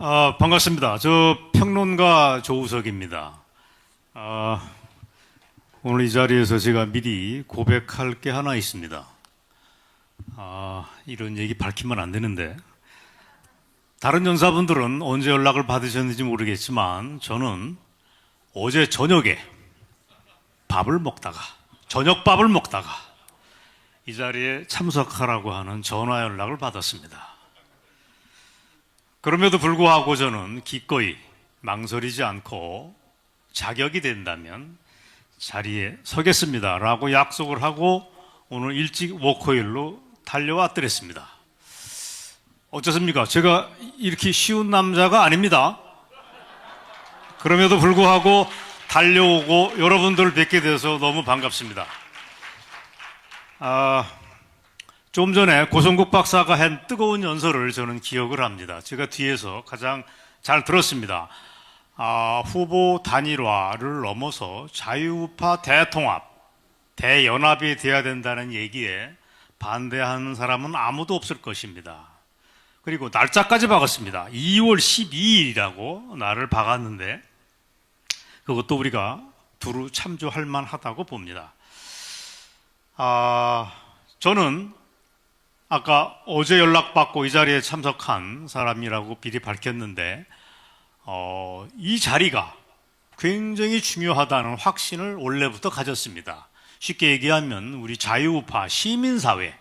아, 반갑습니다. 저 평론가 조우석입니다. 아, 오늘 이 자리에서 제가 미리 고백할 게 하나 있습니다. 아, 이런 얘기 밝히면 안 되는데. 다른 연사분들은 언제 연락을 받으셨는지 모르겠지만 저는 어제 저녁에 밥을 먹다가 저녁밥을 먹다가 이 자리에 참석하라고 하는 전화 연락을 받았습니다. 그럼에도 불구하고 저는 기꺼이 망설이지 않고 자격이 된다면 자리에 서겠습니다 라고 약속을 하고 오늘 일찍 워커힐로 달려왔더랬습니다. 어쩌습니까? 제가 이렇게 쉬운 남자가 아닙니다. 그럼에도 불구하고 달려오고 여러분들을 뵙게 돼서 너무 반갑습니다. 아, 좀 전에 고성국 박사가 한 뜨거운 연설을 저는 기억을 합니다. 제가 뒤에서 가장 잘 들었습니다. 아, 후보 단일화를 넘어서 자유우파 대통합, 대연합이 돼야 된다는 얘기에 반대하는 사람은 아무도 없을 것입니다. 그리고 날짜까지 박았습니다. 2월 12일이라고 날을 박았는데 그것도 우리가 두루 참조할 만하다고 봅니다. 아, 저는 아까 어제 연락받고 이 자리에 참석한 사람이라고 미리 밝혔는데, 어, 이 자리가 굉장히 중요하다는 확신을 원래부터 가졌습니다. 쉽게 얘기하면 우리 자유우파 시민사회,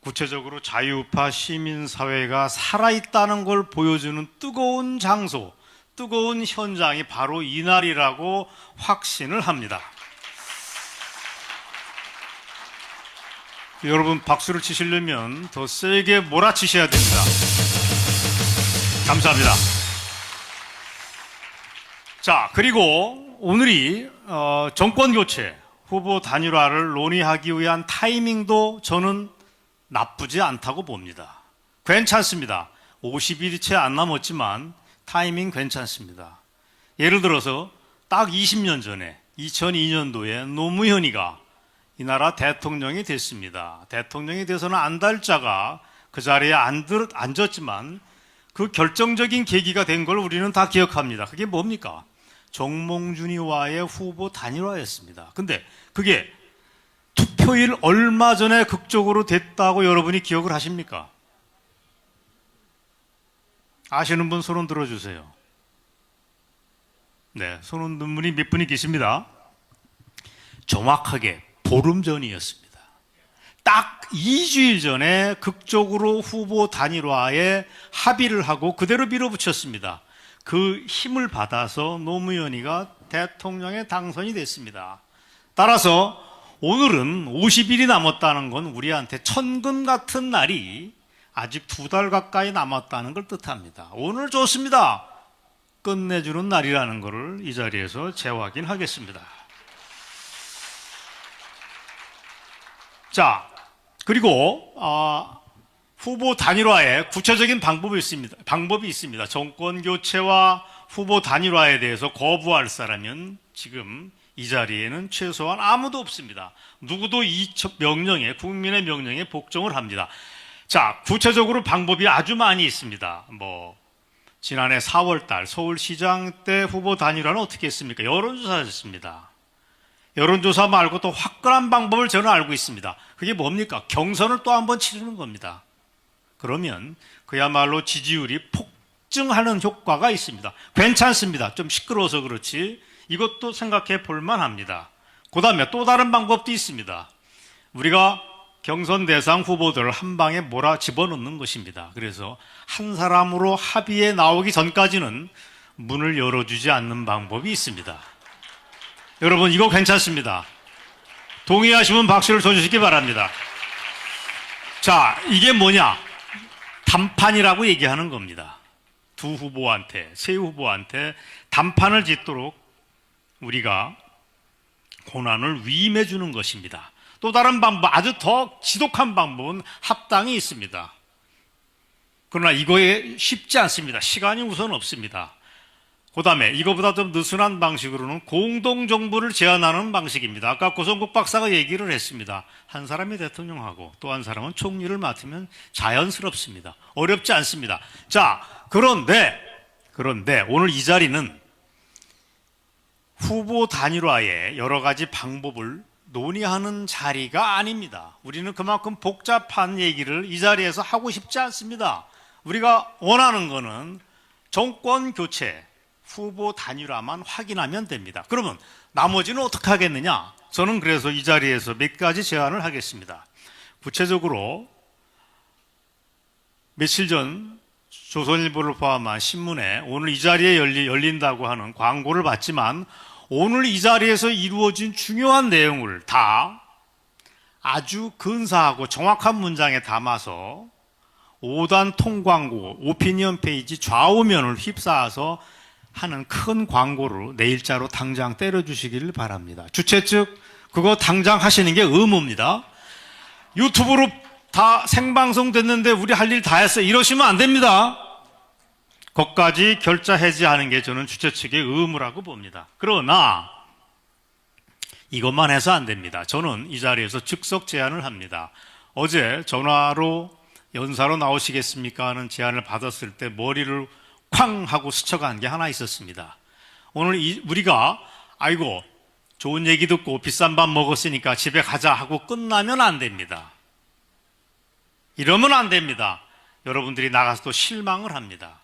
구체적으로 자유우파 시민사회가 살아있다는 걸 보여주는 뜨거운 장소, 뜨거운 현장이 바로 이날이라고 확신을 합니다. 여러분 박수를 치시려면 더 세게 몰아치셔야 됩니다. 감사합니다. 자, 그리고 오늘이 어, 정권 교체 후보 단일화를 논의하기 위한 타이밍도 저는 나쁘지 않다고 봅니다. 괜찮습니다. 50일이 채 안 남았지만 타이밍 괜찮습니다. 예를 들어서 딱 20년 전에 2002년도에 노무현이가 이 나라 대통령이 됐습니다. 대통령이 돼서는 안 달자가 그 자리에 안 들, 앉았지만 그 결정적인 계기가 된 걸 우리는 다 기억합니다. 그게 뭡니까? 정몽준이와의 후보 단일화였습니다. 근데 그게 투표일 얼마 전에 극적으로 됐다고 여러분이 기억을 하십니까? 아시는 분 손은 들어주세요. 네, 손 흔든 분이 몇 분이 계십니다. 정확하게 보름 전이었습니다. 딱 2주일 전에 극적으로 후보 단일화에 합의를 하고 그대로 밀어붙였습니다. 그 힘을 받아서 노무현이가 대통령에 당선이 됐습니다. 따라서 오늘은 50일이 남았다는 건 우리한테 천금 같은 날이 아직 두 달 가까이 남았다는 걸 뜻합니다. 오늘 좋습니다. 끝내주는 날이라는 것을 이 자리에서 재확인하겠습니다. 자, 그리고 아, 후보 단일화에 구체적인 방법이 있습니다. 방법이 있습니다. 정권 교체와 후보 단일화에 대해서 거부할 사람은 지금 이 자리에는 최소한 아무도 없습니다. 누구도 이 명령에 국민의 명령에 복종을 합니다. 자, 구체적으로 방법이 아주 많이 있습니다. 뭐 지난해 4월 달 서울시장 때 후보 단일화는 어떻게 했습니까? 여론조사였습니다. 여론조사 말고 또 화끈한 방법을 저는 알고 있습니다. 그게 뭡니까? 경선을 또 한 번 치르는 겁니다. 그러면 그야말로 지지율이 폭증하는 효과가 있습니다. 괜찮습니다. 좀 시끄러워서 그렇지. 이것도 생각해 볼 만 합니다. 그 다음에 또 다른 방법도 있습니다. 우리가 경선 대상 후보들을 한 방에 몰아 집어넣는 것입니다. 그래서 한 사람으로 합의에 나오기 전까지는 문을 열어주지 않는 방법이 있습니다. 여러분 이거 괜찮습니다. 동의하시면 박수를 쳐주시기 바랍니다. 자, 이게 뭐냐? 단판이라고 얘기하는 겁니다. 두 후보한테, 세 후보한테 단판을 짓도록 우리가 고난을 위임해 주는 것입니다. 또 다른 방법, 아주 더 지독한 방법은 합당이 있습니다. 그러나 이거에 쉽지 않습니다. 시간이 우선 없습니다. 그 다음에 이거보다 좀 느슨한 방식으로는 공동정부를 제안하는 방식입니다. 아까 고성국 박사가 얘기를 했습니다. 한 사람이 대통령하고 또 한 사람은 총리를 맡으면 자연스럽습니다. 어렵지 않습니다. 자, 그런데, 그런데 오늘 이 자리는 후보 단일화의 여러 가지 방법을 논의하는 자리가 아닙니다. 우리는 그만큼 복잡한 얘기를 이 자리에서 하고 싶지 않습니다. 우리가 원하는 거는 정권 교체, 후보 단일화만 확인하면 됩니다. 그러면 나머지는 어떻게 하겠느냐? 저는 그래서 이 자리에서 몇 가지 제안을 하겠습니다. 구체적으로 며칠 전 조선일보를 포함한 신문에 오늘 이 자리에 열리, 열린다고 하는 광고를 봤지만 오늘 이 자리에서 이루어진 중요한 내용을 다 아주 근사하고 정확한 문장에 담아서 5단 통광고 오피니언 페이지 좌우면을 휩싸아서 하는 큰 광고를 내 일자로 당장 때려주시기를 바랍니다. 주최 측 그거 당장 하시는 게 의무입니다. 유튜브로 다 생방송 됐는데 우리 할 일 다 했어. 이러시면 안 됩니다. 거까지 결자 해지하는 게 저는 주최 측의 의무라고 봅니다. 그러나 이것만 해서 안 됩니다. 저는 이 자리에서 즉석 제안을 합니다. 어제 전화로 연사로 나오시겠습니까 하는 제안을 받았을 때 머리를 쾅 하고 스쳐간 게 하나 있었습니다. 오늘 이- 우리가 아이고 좋은 얘기 듣고 비싼 밥 먹었으니까 집에 가자 하고 끝나면 안 됩니다. 이러면 안 됩니다. 여러분들이 나가서 또 실망을 합니다.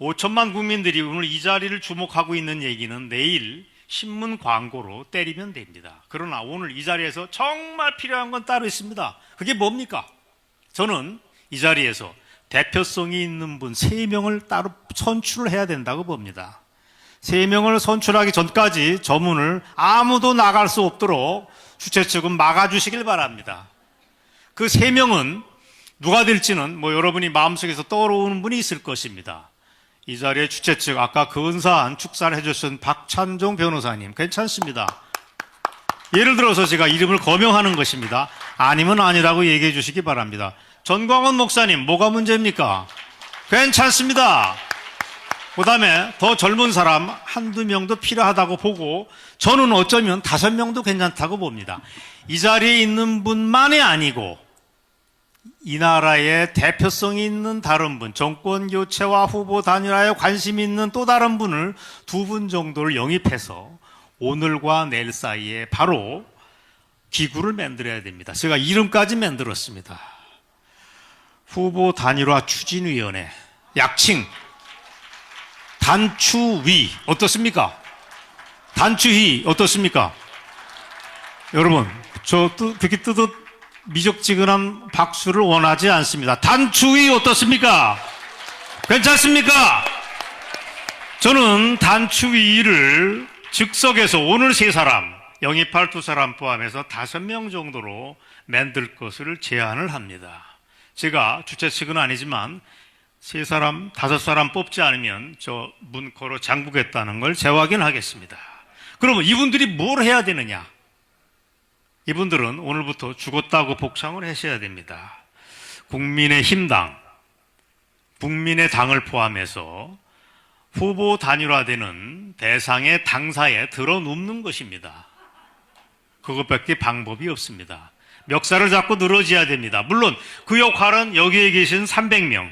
5천만 국민들이 오늘 이 자리를 주목하고 있는 얘기는 내일 신문 광고로 때리면 됩니다. 그러나 오늘 이 자리에서 정말 필요한 건 따로 있습니다. 그게 뭡니까? 저는 이 자리에서 대표성이 있는 분 3명을 따로 선출을 해야 된다고 봅니다. 3명을 선출하기 전까지 저문을 아무도 나갈 수 없도록 주최 측은 막아주시길 바랍니다. 그 3명은 누가 될지는 뭐 여러분이 마음속에서 떠오르는 분이 있을 것입니다. 이 자리에 주최 측 아까 근사한 축사를 해주신 박찬종 변호사님 괜찮습니다. 예를 들어서 제가 이름을 거명하는 것입니다. 아니면 아니라고 얘기해 주시기 바랍니다. 전광훈 목사님 뭐가 문제입니까? 괜찮습니다. 그 다음에 더 젊은 사람 한두 명도 필요하다고 보고 저는 어쩌면 다섯 명도 괜찮다고 봅니다. 이 자리에 있는 분만이 아니고 이 나라의 대표성이 있는 다른 분, 정권 교체와 후보 단일화에 관심 있는 또 다른 분을 두 분 정도를 영입해서 오늘과 내일 사이에 바로 기구를 만들어야 됩니다. 제가 이름까지 만들었습니다. 후보 단일화 추진위원회, 약칭 단추위 어떻습니까? 단추위 어떻습니까? 여러분, 저 뜨, 그렇게 뜨뜻 미적지근한 박수를 원하지 않습니다. 단추위 어떻습니까? 괜찮습니까? 저는 단추위를 즉석에서 오늘 세 사람, 영입할 두 사람 포함해서 다섯 명 정도로 만들 것을 제안을 합니다. 제가 주최 측은 아니지만 세 사람, 다섯 사람 뽑지 않으면 저문 걸어 잠그겠다는 걸 재확인하겠습니다. 그러면 이분들이 뭘 해야 되느냐? 이분들은 오늘부터 죽었다고 복창을 하셔야 됩니다. 국민의 힘당, 국민의 당을 포함해서 후보 단일화되는 대상의 당사에 들어눕는 것입니다. 그것밖에 방법이 없습니다. 멱살을 잡고 늘어져야 됩니다. 물론 그 역할은 여기에 계신 300명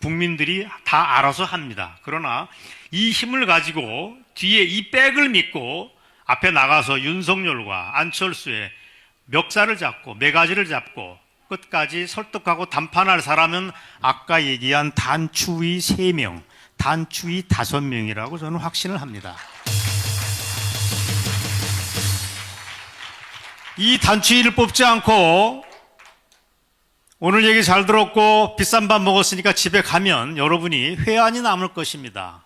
국민들이 다 알아서 합니다. 그러나 이 힘을 가지고 뒤에 이 백을 믿고 앞에 나가서 윤석열과 안철수의 멱살을 잡고 매가지를 잡고 끝까지 설득하고 담판할 사람은 아까 얘기한 단추위 3명, 단추위 5명이라고 저는 확신을 합니다. 이 단추위를 뽑지 않고 오늘 얘기 잘 들었고 비싼 밥 먹었으니까 집에 가면 여러분이 회한이 남을 것입니다.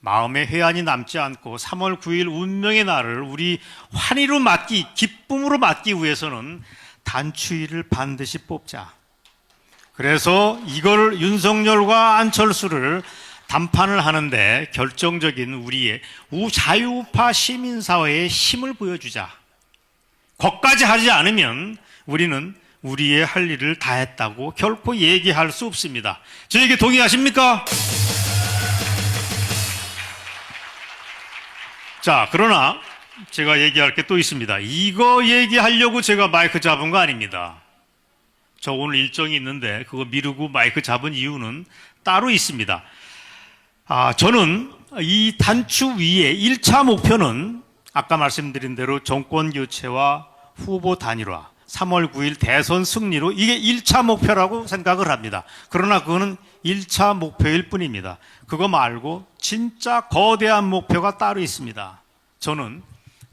마음에 회한이 남지 않고 3월 9일 운명의 날을 우리 환희로 맞기, 기쁨으로 맞기 위해서는 단추위를 반드시 뽑자. 그래서 이걸 윤석열과 안철수를 담판을 하는데 결정적인 우리의 우자유파 시민사회의 힘을 보여주자. 거까지 하지 않으면 우리는 우리의 할 일을 다 했다고 결코 얘기할 수 없습니다. 저에게 동의하십니까? 자, 그러나 제가 얘기할 게 또 있습니다. 이거 얘기하려고 제가 마이크 잡은 거 아닙니다. 저 오늘 일정이 있는데 그거 미루고 마이크 잡은 이유는 따로 있습니다. 아, 저는 이 단추 위에 1차 목표는 아까 말씀드린 대로 정권 교체와 후보 단일화, 3월 9일 대선 승리로 이게 1차 목표라고 생각을 합니다. 그러나 그거는 1차 목표일 뿐입니다. 그거 말고 진짜 거대한 목표가 따로 있습니다. 저는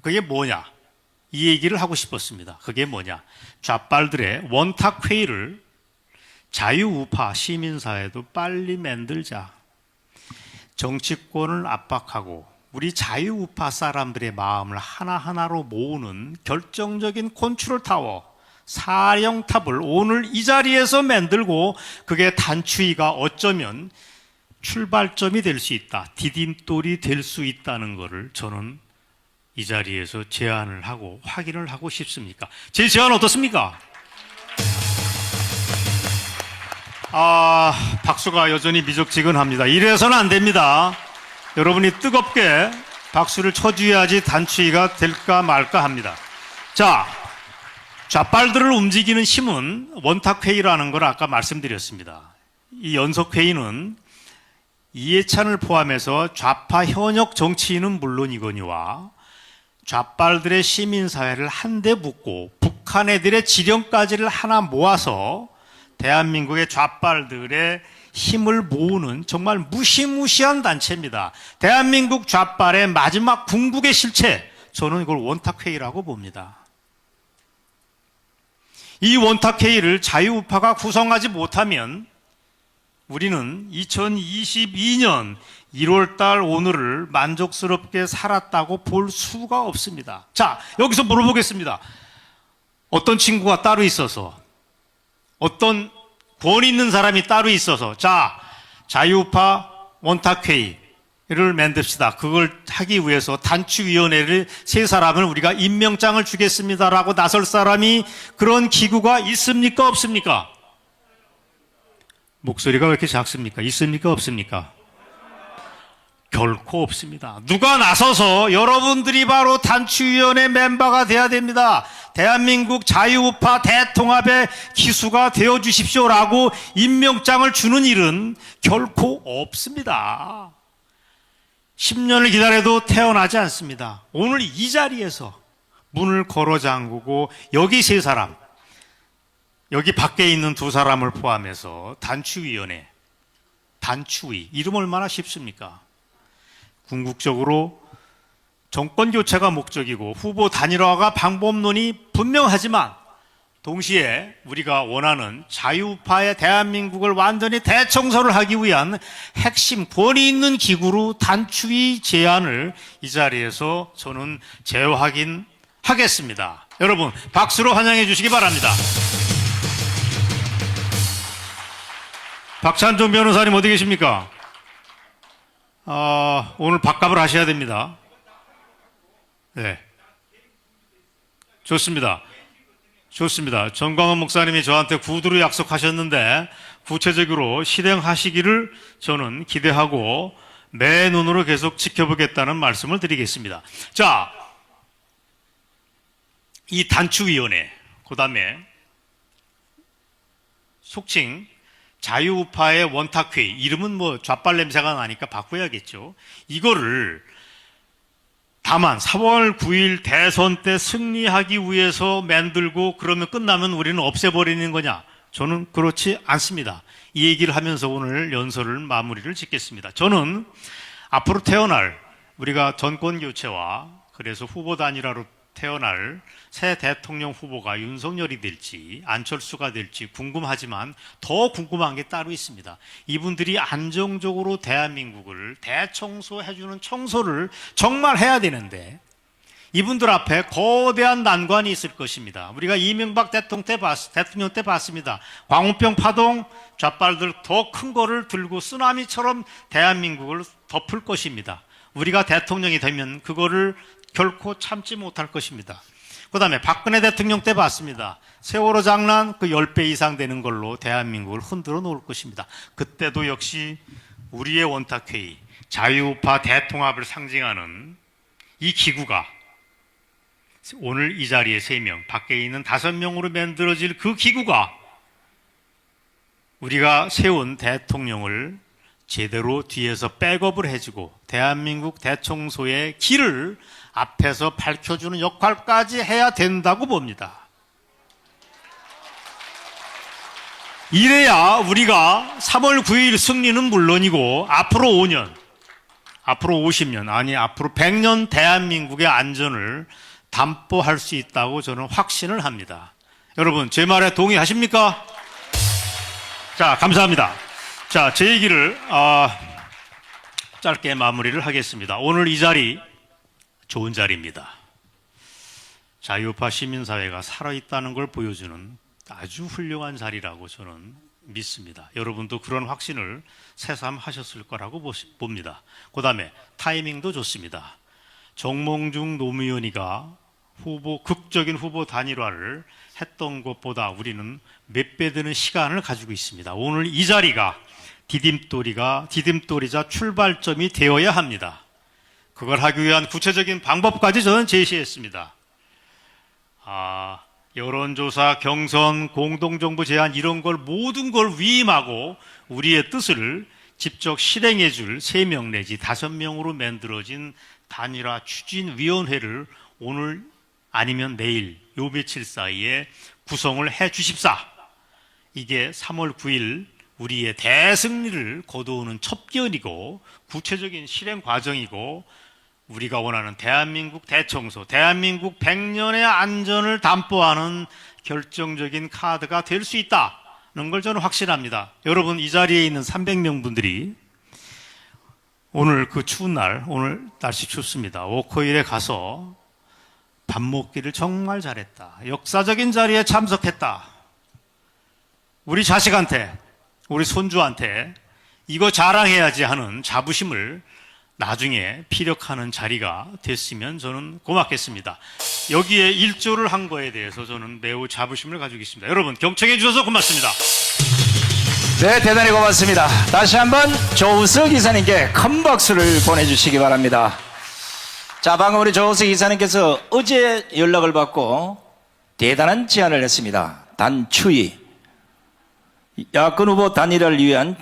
그게 뭐냐? 이 얘기를 하고 싶었습니다. 그게 뭐냐? 좌빨들의 원탁 회의를 자유우파 시민사회도 빨리 만들자. 정치권을 압박하고 우리 자유우파 사람들의 마음을 하나하나로 모으는 결정적인 컨트롤 타워, 사령탑을 오늘 이 자리에서 만들고 그게 단추이가 어쩌면 출발점이 될 수 있다. 디딤돌이 될 수 있다는 것을 저는 이 자리에서 제안을 하고 확인을 하고 싶습니까? 제 제안 어떻습니까? 아, 박수가 여전히 미적지근합니다. 이래서는 안 됩니다. 여러분이 뜨겁게 박수를 쳐줘야지 단추이가 될까 말까 합니다. 자, 좌빨들을 움직이는 힘은 원탁회의라는 걸 아까 말씀드렸습니다. 이 연석회의는 이해찬을 포함해서 좌파 현역 정치인은 물론이거니와 좌빨들의 시민사회를 한데 묶고 북한 애들의 지령까지를 하나 모아서 대한민국의 좌빨들의 힘을 모으는 정말 무시무시한 단체입니다. 대한민국 좌빨의 마지막 궁극의 실체, 저는 이걸 원탁회의라고 봅니다. 이 원탁회의를 자유우파가 구성하지 못하면 우리는 2022년 1월달 오늘을 만족스럽게 살았다고 볼 수가 없습니다. 자, 여기서 물어보겠습니다. 어떤 친구가 따로 있어서, 어떤 권 있는 사람이 따로 있어서, 자, 자유파 원탁회의를 만듭시다. 그걸 하기 위해서 단추위원회를 세 사람을 우리가 임명장을 주겠습니다라고 나설 사람이 그런 기구가 있습니까? 없습니까? 목소리가 왜 이렇게 작습니까? 있습니까? 없습니까? 결코 없습니다. 누가 나서서 여러분들이 바로 단추위원회 멤버가 돼야 됩니다. 대한민국 자유우파 대통합의 기수가 되어 주십시오라고 임명장을 주는 일은 결코 없습니다. 10년을 기다려도 태어나지 않습니다. 오늘 이 자리에서 문을 걸어 잠그고 여기 세 사람, 여기 밖에 있는 두 사람을 포함해서 단추위원회, 단추위, 이름 얼마나 쉽습니까? 궁극적으로 정권 교체가 목적이고 후보 단일화가 방법론이 분명하지만 동시에 우리가 원하는 자유파의 대한민국을 완전히 대청소를 하기 위한 핵심 권위 있는 기구로 단추위 제안을 이 자리에서 저는 재확인 하겠습니다. 여러분 박수로 환영해 주시기 바랍니다. 박찬종 변호사님 어디 계십니까? 아, 오늘 밥값을 하셔야 됩니다. 네. 좋습니다. 좋습니다. 정광훈 목사님이 저한테 구두로 약속하셨는데 구체적으로 실행하시기를 저는 기대하고 매 눈으로 계속 지켜보겠다는 말씀을 드리겠습니다. 자, 이 단추위원회, 그 다음에 속칭 자유우파의 원탁회의, 이름은 뭐 좌빨 냄새가 나니까 바꿔야겠죠. 이거를 다만 4월 9일 대선 때 승리하기 위해서 만들고 그러면 끝나면 우리는 없애버리는 거냐? 저는 그렇지 않습니다. 이 얘기를 하면서 오늘 연설을 마무리를 짓겠습니다. 저는 앞으로 태어날 우리가 정권 교체와 그래서 후보 단일화로 태어날 새 대통령 후보가 윤석열이 될지 안철수가 될지 궁금하지만 더 궁금한 게 따로 있습니다. 이분들이 안정적으로 대한민국을 대청소해주는 청소를 정말 해야 되는데 이분들 앞에 거대한 난관이 있을 것입니다. 우리가 이명박 대통령 때, 봤, 대통령 때 봤습니다. 광우병 파동 좌빨들 더 큰 거를 들고 쓰나미처럼 대한민국을 덮을 것입니다. 우리가 대통령이 되면 그거를 결코 참지 못할 것입니다. 그 다음에 박근혜 대통령 때 봤습니다. 세월호 장난 그 10배 이상 되는 걸로 대한민국을 흔들어 놓을 것입니다. 그때도 역시 우리의 원탁회의, 자유우파 대통합을 상징하는 이 기구가 오늘 이 자리에 세 명, 밖에 있는 다섯 명으로 만들어질 그 기구가 우리가 세운 대통령을 제대로 뒤에서 백업을 해주고 대한민국 대청소의 길을 앞에서 밝혀주는 역할까지 해야 된다고 봅니다. 이래야 우리가 3월 9일 승리는 물론이고 앞으로 5년, 앞으로 50년, 아니 앞으로 100년 대한민국의 안전을 담보할 수 있다고 저는 확신을 합니다. 여러분, 제 말에 동의하십니까? 자, 감사합니다. 자, 제 얘기를 아, 짧게 마무리를 하겠습니다. 오늘 이 자리 좋은 자리입니다. 자유파 시민사회가 살아있다는 걸 보여주는 아주 훌륭한 자리라고 저는 믿습니다. 여러분도 그런 확신을 새삼 하셨을 거라고 보시- 봅니다. 그 다음에 타이밍도 좋습니다. 정몽중 노무현이가 후보, 극적인 후보 단일화를 했던 것보다 우리는 몇 배 되는 시간을 가지고 있습니다. 오늘 이 자리가 디딤돌이가, 디딤돌이자 출발점이 되어야 합니다. 그걸 하기 위한 구체적인 방법까지 저는 제시했습니다. 아, 여론조사, 경선, 공동정부 제안 이런 걸 모든 걸 위임하고 우리의 뜻을 직접 실행해 줄세명 내지 다섯 명으로 만들어진 단일화 추진위원회를 오늘 아니면 내일 요 며칠 사이에 구성을 해 주십사. 이게 3월 9일 우리의 대승리를 거두는 첩견이고 구체적인 실행 과정이고 우리가 원하는 대한민국 대청소, 대한민국 100년의 안전을 담보하는 결정적인 카드가 될 수 있다는 걸 저는 확신합니다. 여러분 이 자리에 있는 300명 분들이 오늘 그 추운 날, 오늘 날씨 춥습니다. 워커힐에 가서 밥 먹기를 정말 잘했다. 역사적인 자리에 참석했다. 우리 자식한테, 우리 손주한테 이거 자랑해야지 하는 자부심을 나중에 피력하는 자리가 됐으면 저는 고맙겠습니다. 여기에 일조를 한 거에 대해서 저는 매우 자부심을 가지고 있습니다. 여러분 경청해 주셔서 고맙습니다. 네, 대단히 고맙습니다. 다시 한번 조우석 이사님께 큰 박수를 보내주시기 바랍니다. 자, 방금 우리 조우석 이사님께서 어제 연락을 받고 대단한 제안을 했습니다. 단추위. 야권 후보 단일화를 위한